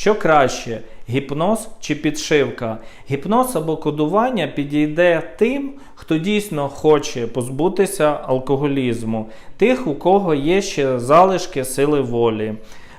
Що краще, гіпноз чи підшивка? Гіпноз або кодування підійде тим, хто дійсно хоче позбутися алкоголізму, тих, у кого є ще залишки сили волі.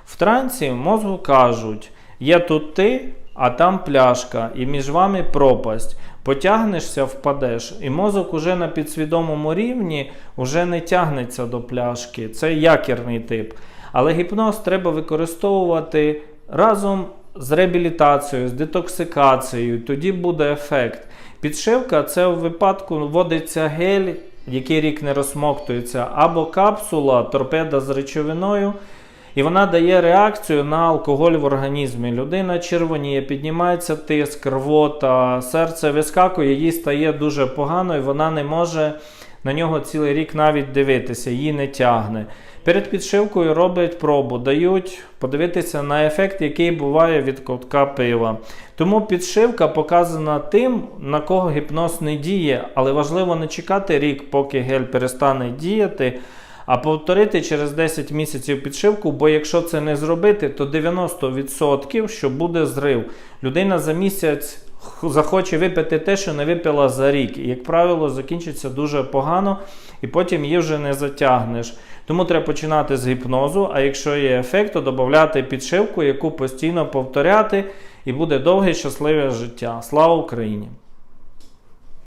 В трансі мозку кажуть: є тут ти, а там пляшка, і між вами пропасть. Потягнешся, впадеш, і мозок уже на підсвідомому рівні уже не тягнеться до пляшки. Це якірний тип. Але гіпноз треба використовувати разом з реабілітацією, з детоксикацією, тоді буде ефект. Підшивка це в випадку вводиться гель, який рік не розсмоктується, або капсула, торпеда з речовиною. І вона дає реакцію на алкоголь в організмі. Людина червоніє, піднімається тиск, рвота, серце вискакує, їй стає дуже погано, і вона не може на нього цілий рік навіть дивитися, її не тягне. Перед підшивкою роблять пробу, дають подивитися на ефект, який буває від ковтка пива. Тому підшивка показана тим, на кого гіпноз не діє, але важливо не чекати рік, поки гель перестане діяти. А повторити через 10 місяців підшивку, бо якщо це не зробити, то 90% що буде зрив. Людина за місяць захоче випити те, що не випила за рік. І, як правило, закінчиться дуже погано, і потім її вже не затягнеш. Тому треба починати з гіпнозу, а якщо є ефект, то додати підшивку, яку постійно повторяти, і буде довге щасливе життя. Слава Україні!